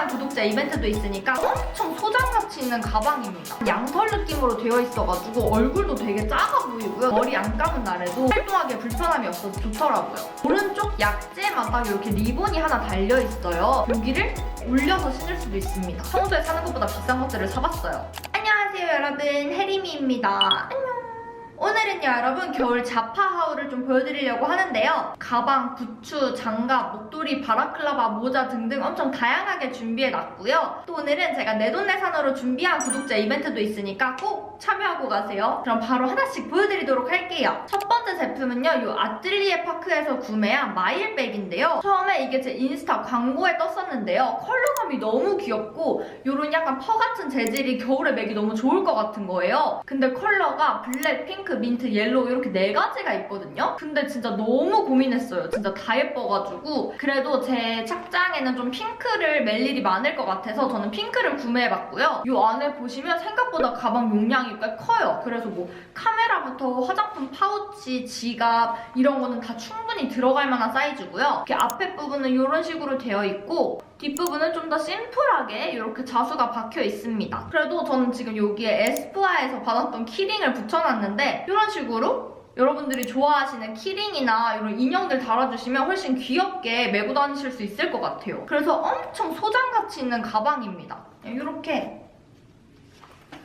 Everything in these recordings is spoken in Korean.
준비한 구독자 이벤트도 있으니까 엄청 소장가치 있는 가방입니다. 양털 느낌으로 되어 있어가지고 얼굴도 되게 작아 보이고요. 머리 안 감은 날에도 활동하기에 불편함이 없어서 좋더라고요. 오른쪽 딱 이렇게 리본이 하나 달려있어요. 여기를 올려서 신을 수도 있습니다. 평소에 사는 것보다 비싼 것들을 사봤어요. 안녕하세요 여러분 혜림이입니다. 안녕. 오늘은요 여러분 겨울 자파 하울을 좀 보여드리려고 하는데요. 가방, 부츠, 장갑, 목도리, 바라클라바, 모자 등등 엄청 다양하게 준비해놨고요. 또 오늘은 제가 내돈내산으로 준비한 구독자 이벤트도 있으니까 꼭 참여하고 가세요. 그럼 바로 하나씩 보여드리도록 할게요. 첫 번째 제품은요 이 아틀리에 파크에서 구매한 마일백인데요. 처음에 이게 제 인스타 광고에 떴었는데요. 컬러감이 너무 귀엽고 이런 약간 퍼 같은 재질이 겨울에 매기 너무 좋을 것 같은 거예요. 근데 컬러가 블랙, 핑크, 민트, 옐로우 이렇게 네 가지가 있거든요. 근데 진짜 너무 고민했어요. 진짜 다 예뻐가지고 그래도 제 착장에는 좀 핑크를 멜 일이 많을 것 같아서 저는 핑크를 구매해봤고요. 이 안에 보시면 생각보다 가방 용량이 꽤 커요. 그래서 뭐 카메라부터 화장품 파우치, 지갑 이런 거는 다 충분히 들어갈 만한 사이즈고요. 이렇게 앞에 부분은 이런 식으로 되어 있고 뒷부분은 좀 더 심플하게 이렇게 자수가 박혀 있습니다. 그래도 저는 지금 여기에 에스쁘아에서 받았던 키링을 붙여놨는데 이런 식으로 여러분들이 좋아하시는 키링이나 이런 인형들 달아주시면 훨씬 귀엽게 메고 다니실 수 있을 것 같아요. 그래서 엄청 소장가치 있는 가방입니다. 이렇게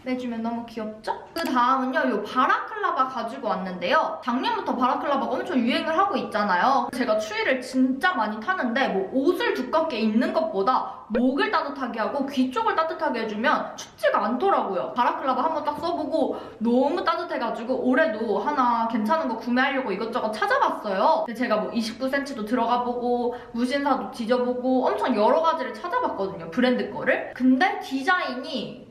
내주면 너무 귀엽죠? 그 다음은요, 이 바라클라바 가지고 왔는데요. 작년부터 바라클라바가 엄청 유행을 하고 있잖아요. 제가 추위를 진짜 많이 타는데 뭐 옷을 두껍게 입는 것보다 목을 따뜻하게 하고 귀 쪽을 따뜻하게 해주면 춥지가 않더라고요. 바라클라바 한번 딱 써보고 너무 따뜻해가지고 올해도 하나 괜찮은 거 구매하려고 이것저것 찾아봤어요. 제가 뭐 29cm도 들어가보고 무신사도 뒤져보고 엄청 여러 가지를 찾아봤거든요. 브랜드 거를. 근데 디자인이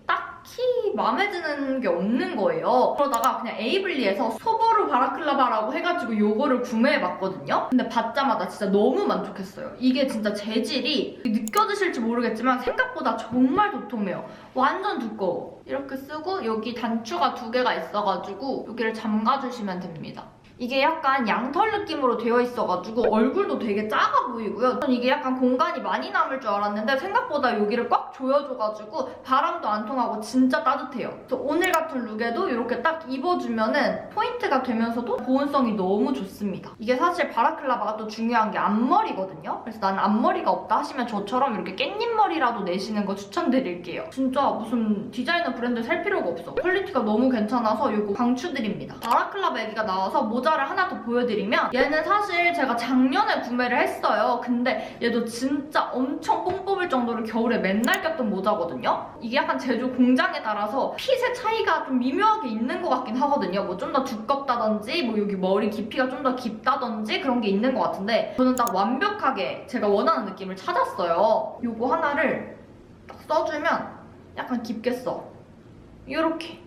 딱히 마음에 드는 게 없는 거예요. 그러다가 그냥 에이블리에서 소보르 바라클라바라고 해가지고 요거를 구매해봤거든요. 근데 받자마자 진짜 너무 만족했어요. 이게 진짜 재질이 느껴지실지 모르겠지만 생각보다 정말 도톰해요. 완전 두꺼워. 이렇게 쓰고 여기 단추가 두 개가 있어가지고 여기를 잠가주시면 됩니다. 이게 약간 양털 느낌으로 되어 있어가지고 얼굴도 되게 작아 보이고요. 전 이게 약간 공간이 많이 남을 줄 알았는데 생각보다 여기를 꽉 조여줘가지고 바람도 안 통하고 진짜 따뜻해요. 그래서 오늘 같은 룩에도 이렇게 딱 입어주면은 포인트가 되면서도 보온성이 너무 좋습니다. 이게 사실 바라클라바가 또 중요한 게 앞머리거든요. 그래서 나는 앞머리가 없다 하시면 저처럼 이렇게 깻잎머리라도 내시는 거 추천드릴게요. 진짜 무슨 디자이너 브랜드 살 필요가 없어. 퀄리티가 너무 괜찮아서 이거 강추드립니다. 바라클라바 얘기가 나와서 모자 를 하나 더 보여드리면 얘는 사실 제가 작년에 구매를 했어요. 근데 얘도 진짜 엄청 뽕 뽑을 정도로 겨울에 맨날 꼈던 모자거든요. 이게 약간 제조 공장에 따라서 핏의 차이가 좀 미묘하게 있는 것 같긴 하거든요. 뭐 좀 더 두껍다든지 뭐 여기 머리 깊이가 좀 더 깊다든지 그런 게 있는 것 같은데 저는 딱 완벽하게 제가 원하는 느낌을 찾았어요. 요거 하나를 딱 써주면 약간 깊게 써. 이렇게.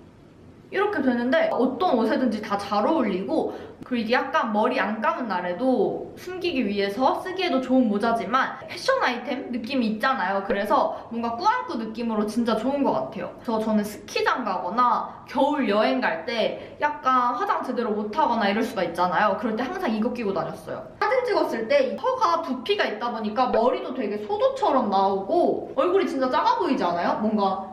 이렇게 되는데 어떤 옷에든지 다 잘 어울리고 그리고 이게 약간 머리 안 감은 날에도 숨기기 위해서 쓰기에도 좋은 모자지만 패션 아이템 느낌이 있잖아요. 그래서 뭔가 꾸안꾸 느낌으로 진짜 좋은 것 같아요. 그래서 저는 스키장 가거나 겨울 여행 갈 때 약간 화장 제대로 못하거나 이럴 수가 있잖아요. 그럴 때 항상 이거 끼고 다녔어요. 사진 찍었을 때 혀가 부피가 있다 보니까 머리도 되게 소두처럼 나오고 얼굴이 진짜 작아 보이지 않아요? 뭔가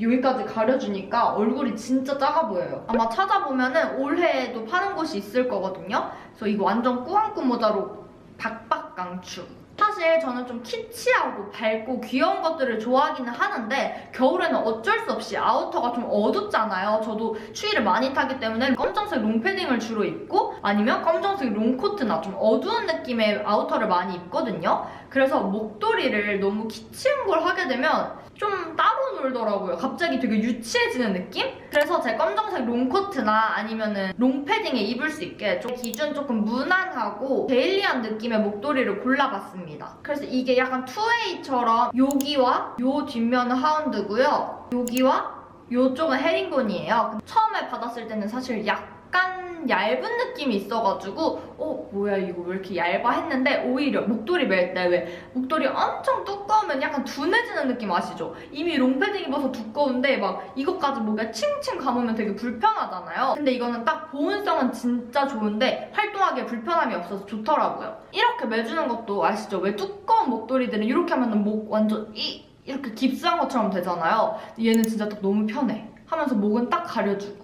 여기까지 가려주니까 얼굴이 진짜 작아 보여요. 아마 찾아보면은 올해에도 파는 곳이 있을 거거든요. 그래서 이거 완전 꾸안꾸 모자로 박박 강추. 사실 저는 좀 키치하고 밝고 귀여운 것들을 좋아하기는 하는데 겨울에는 어쩔 수 없이 아우터가 좀 어둡잖아요. 저도 추위를 많이 타기 때문에 검정색 롱패딩을 주로 입고 아니면 검정색 롱코트나 좀 어두운 느낌의 아우터를 많이 입거든요. 그래서 목도리를 너무 키치한 걸 하게 되면 좀 따로 놀더라고요. 갑자기 되게 유치해지는 느낌? 그래서 제 검정 색 롱코트나 아니면은 롱패딩에 입을 수 있게 좀 기준 조금 무난하고 데일리한 느낌의 목도리를 골라봤습니다. 그래서 이게 약간 투웨이처럼 여기와 요 뒷면은 하운드고요. 여기와 요쪽은 헤링본이에요. 처음에 받았을 때는 사실 약 간 얇은 느낌이 있어가지고 어 뭐야 이거 왜 이렇게 얇아 했는데 오히려 목도리 멜 때 왜 목도리 엄청 두꺼우면 약간 둔해지는 느낌 아시죠? 이미 롱패딩 입어서 두꺼운데 막 이것까지 목에 칭칭 감으면 되게 불편하잖아요. 근데 이거는 딱 보온성은 진짜 좋은데 활동하기에 불편함이 없어서 좋더라고요. 이렇게 매주는 것도 아시죠? 왜 두꺼운 목도리들은 이렇게 하면 목 완전 이 이렇게 깁스한 것처럼 되잖아요. 얘는 진짜 딱 너무 편해. 하면서 목은 딱 가려주고.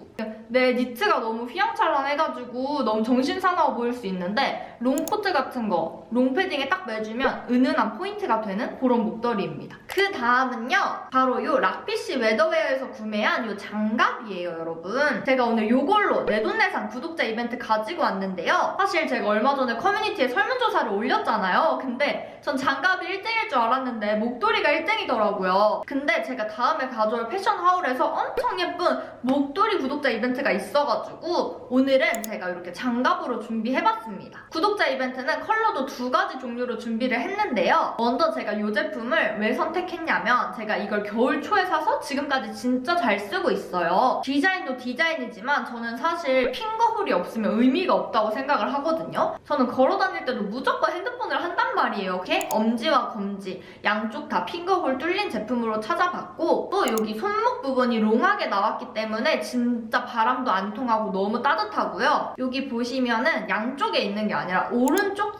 내 니트가 너무 휘황찬란해가지고 너무 정신사나워 보일 수 있는데 롱코트 같은 거 롱패딩에 딱 매주면 은은한 포인트가 되는 그런 목도리입니다. 그 다음은요 바로 요 락피쉬 웨더웨어에서 구매한 요 장갑이에요 여러분. 제가 오늘 요걸로 내돈내산 구독자 이벤트 가지고 왔는데요. 사실 제가 얼마 전에 커뮤니티에 설문조사를 올렸잖아요. 근데 전 장갑이 1등일 줄 알았는데 목도리가 1등이더라고요. 근데 제가 다음에 가져올 패션 하울에서 엄청 예쁜 목도리 구독자 이벤트가 있어가지고 오늘은 제가 이렇게 장갑으로 준비해봤습니다. 구독 자 이벤트는 컬러도 두 가지 종류로 준비를 했는데요. 먼저 제가 이 제품을 왜 선택했냐면 제가 이걸 겨울 초에 사서 지금까지 진짜 잘 쓰고 있어요. 디자인도 디자인이지만 저는 사실 핑거홀이 없으면 의미가 없다고 생각을 하거든요. 저는 걸어 다닐 때도 무조건 핸드폰을 한단 말이에요. 이렇게 엄지와 검지 양쪽 다 핑거홀 뚫린 제품으로 찾아봤고 또 여기 손목 부분이 롱하게 나왔기 때문에 진짜 바람도 안 통하고 너무 따뜻하고요. 여기 보시면은 양쪽에 있는 게 아니라 오른쪽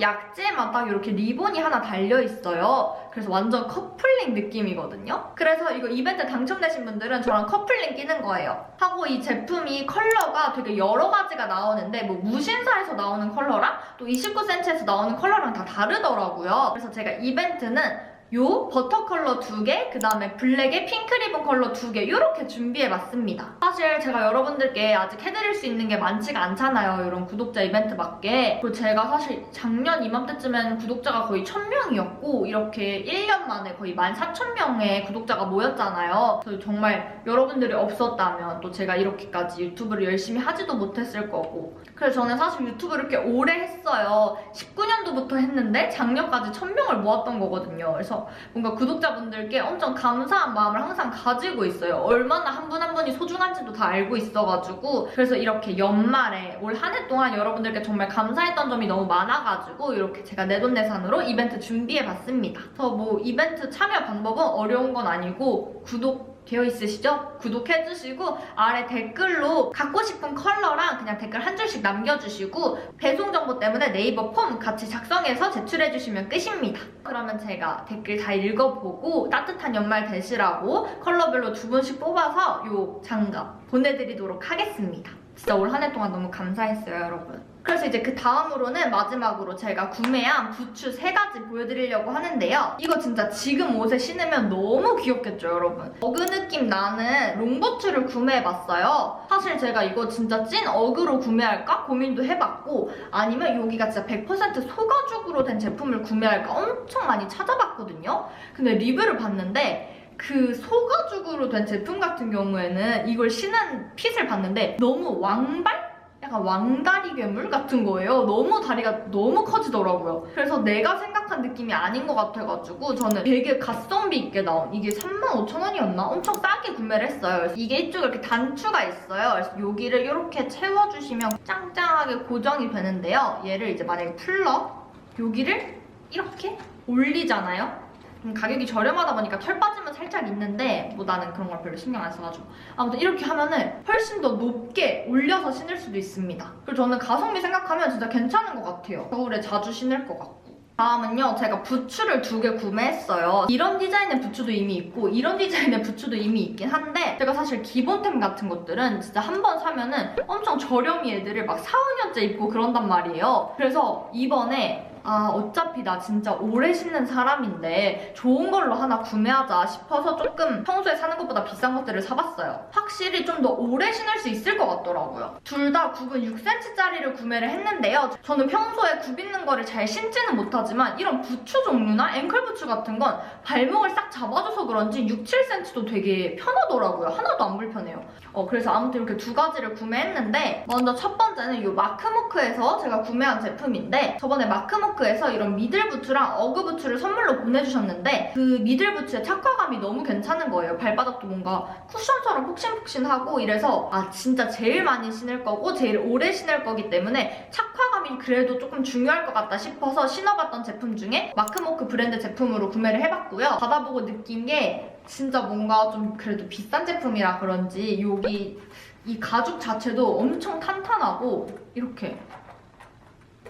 딱 이렇게 리본이 하나 달려 있어요. 그래서 완전 커플링 느낌이거든요. 그래서 이거 이벤트 당첨되신 분들은 저랑 커플링 끼는 거예요. 하고 이 제품이 컬러가 되게 여러 가지가 나오는데 뭐 무신사에서 나오는 컬러랑 또 29cm에서 나오는 컬러랑 다 다르더라고요. 그래서 제가 이벤트는 요 버터 컬러 두 개, 그 다음에 블랙에 핑크 리본 컬러 두 개, 이렇게 준비해봤습니다. 사실 제가 여러분들께 아직 해드릴 수 있는 게 많지가 않잖아요. 이런 구독자 이벤트 밖에. 그리고 제가 사실 작년 이맘때쯤에는 구독자가 거의 1000명이었고, 이렇게 1년 만에 거의 14,000명의 구독자가 모였잖아요. 그래서 정말 여러분들이 없었다면 또 제가 이렇게까지 유튜브를 열심히 하지도 못했을 거고. 그래서 저는 사실 유튜브를 이렇게 오래 했어요. 19년도부터 했는데 작년까지 1000명을 모았던 거거든요. 그래서 뭔가 구독자분들께 엄청 감사한 마음을 항상 가지고 있어요. 얼마나 한 분 한 분이 소중한지도 다 알고 있어가지고 그래서 이렇게 연말에 올 한 해 동안 여러분들께 정말 감사했던 점이 너무 많아가지고 이렇게 제가 내돈내산으로 이벤트 준비해봤습니다. 그래서 뭐 이벤트 참여 방법은 어려운 건 아니고 구독 되어 있으시죠? 구독해주시고 아래 댓글로 갖고 싶은 컬러랑 그냥 댓글 한 줄씩 남겨주시고 배송 정보 때문에 네이버 폼 같이 작성해서 제출해주시면 끝입니다. 그러면 제가 댓글 다 읽어보고 따뜻한 연말 되시라고 컬러별로 두 분씩 뽑아서 요 장갑 보내드리도록 하겠습니다. 진짜 올 한 해 동안 너무 감사했어요, 여러분. 그래서 이제 그 다음으로는 마지막으로 제가 구매한 부츠 세 가지 보여드리려고 하는데요. 이거 진짜 지금 옷에 신으면 너무 귀엽겠죠, 여러분? 어그 느낌 나는 롱부츠를 구매해봤어요. 사실 제가 이거 진짜 찐 어그로 구매할까 고민도 해봤고 아니면 여기가 진짜 100% 소가죽으로 된 제품을 구매할까 엄청 많이 찾아봤거든요. 근데 리뷰를 봤는데 그 소가죽으로 된 제품 같은 경우에는 이걸 신은 핏을 봤는데 너무 왕발? 약간 왕다리 괴물 같은 거예요. 너무 다리가 너무 커지더라고요. 그래서 내가 생각한 느낌이 아닌 것 같아가지고 저는 되게 가성비 있게 나온 이게 35,000원이었나? 엄청 싸게 구매를 했어요. 이게 이쪽에 이렇게 단추가 있어요. 그래서 여기를 이렇게 채워주시면 짱짱하게 고정이 되는데요. 얘를 이제 만약에 풀러 여기를 이렇게 올리잖아요. 음, 가격이 저렴하다 보니까 털 빠짐은 살짝 있는데 뭐 나는 그런 걸 별로 신경 안 써가지고. 아무튼 이렇게 하면은 훨씬 더 높게 올려서 신을 수도 있습니다. 그리고 저는 가성비 생각하면 진짜 괜찮은 것 같아요. 겨울에 자주 신을 것 같고. 다음은요 제가 부츠를 두 개 구매했어요. 이런 디자인의 부츠도 이미 있고 이런 디자인의 부츠도 이미 있긴 한데 제가 사실 기본템 같은 것들은 진짜 한 번 사면은 엄청 저렴이 애들을 막 4, 5년째 입고 그런단 말이에요. 그래서 이번에 아 어차피 나 진짜 오래 신는 사람인데 좋은 걸로 하나 구매하자 싶어서 조금 평소에 사는 것보다 비싼 것들을 사봤어요. 확실히 좀 더 오래 신을 수 있을 것 같더라고요. 둘 다 굽은 6cm짜리를 구매를 했는데요. 저는 평소에 굽 있는 거를 잘 신지는 못하지만 이런 부츠 종류나 앵클 부츠 같은 건 발목을 싹 잡아줘서 그런지 6, 7cm도 되게 편하더라고요. 하나도 안 불편해요. 어, 그래서 아무튼 이렇게 두 가지를 구매했는데 먼저 첫 번째는 이 마크모크에서 제가 구매한 제품인데 저번에 마크모크 에서 이런 미들 부츠랑 어그 부츠를 선물로 보내주셨는데 그 미들 부츠의 착화감이 너무 괜찮은 거예요. 발바닥도 뭔가 쿠션처럼 푹신푹신하고 이래서 아 진짜 제일 많이 신을 거고 제일 오래 신을 거기 때문에 착화감이 그래도 조금 중요할 것 같다 싶어서 신어봤던 제품 중에 마크모크 브랜드 제품으로 구매를 해봤고요. 받아보고 느낀 게 진짜 뭔가 좀 그래도 비싼 제품이라 그런지 여기 이 가죽 자체도 엄청 탄탄하고 이렇게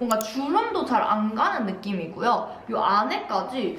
뭔가 주름도 잘 안 가는 느낌이고요. 이 안에까지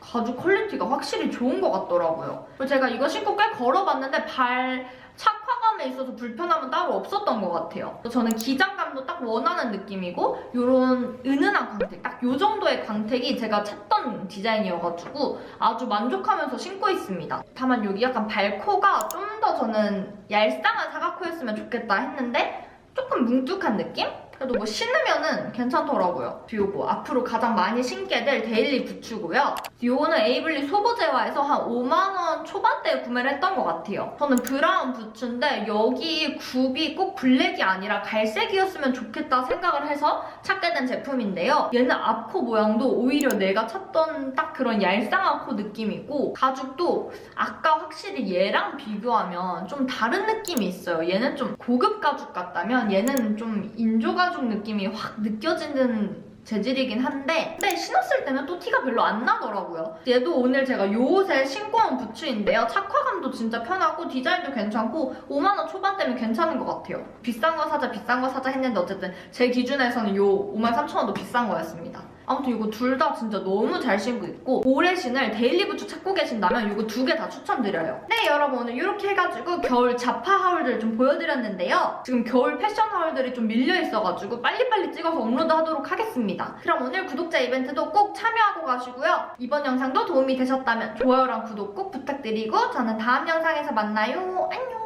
가죽 퀄리티가 확실히 좋은 것 같더라고요. 제가 이거 신고 꽤 걸어봤는데 발 착화감에 있어서 불편함은 따로 없었던 것 같아요. 저는 기장감도 딱 원하는 느낌이고 이런 은은한 광택, 딱 이 정도의 광택이 제가 찾던 디자인이어가지고 아주 만족하면서 신고 있습니다. 다만 여기 약간 발코가 좀 더 저는 얄쌍한 사각코였으면 좋겠다 했는데 조금 뭉툭한 느낌? 그래도 뭐 신으면은 괜찮더라고요. 요거 앞으로 가장 많이 신게 될 데일리 부츠고요. 요거는 에이블리 소보제화에서 한 5만 원 초반대에 구매를 했던 것 같아요. 저는 브라운 부츠인데 여기 굽이 꼭 블랙이 아니라 갈색이었으면 좋겠다 생각을 해서 찾게 된 제품인데요. 얘는 앞코 모양도 오히려 내가 찾던 딱 그런 얄쌍한 코 느낌이고 가죽도 아까 확실히 얘랑 비교하면 좀 다른 느낌이 있어요. 얘는 좀 고급 가죽 같다면 얘는 좀 인조 가죽 느낌이 확 느껴지는 재질이긴 한데 근데 신었을 때는 또 티가 별로 안 나더라고요. 얘도 오늘 제가 요 옷에 신고 온 부츠인데요. 착화감도 진짜 편하고 디자인도 괜찮고 5만원 초반대면 괜찮은 것 같아요. 비싼 거 사자 비싼 거 사자 했는데 어쨌든 제 기준에서는 요 5만 3천 원도 비싼 거였습니다. 아무튼 이거 둘 다 진짜 너무 잘 신고 있고 올해 신을 데일리 부츠 찾고 계신다면 이거 두 개 다 추천드려요. 네 여러분 오늘 이렇게 해가지고 겨울 자파 하울들 좀 보여드렸는데요. 지금 겨울 패션 하울들이 좀 밀려 있어가지고 빨리빨리 찍어서 업로드 하도록 하겠습니다. 그럼 오늘 구독자 이벤트도 꼭 참여하고 가시고요. 이번 영상도 도움이 되셨다면 좋아요랑 구독 꼭 부탁드리고 저는 다음 영상에서 만나요. 안녕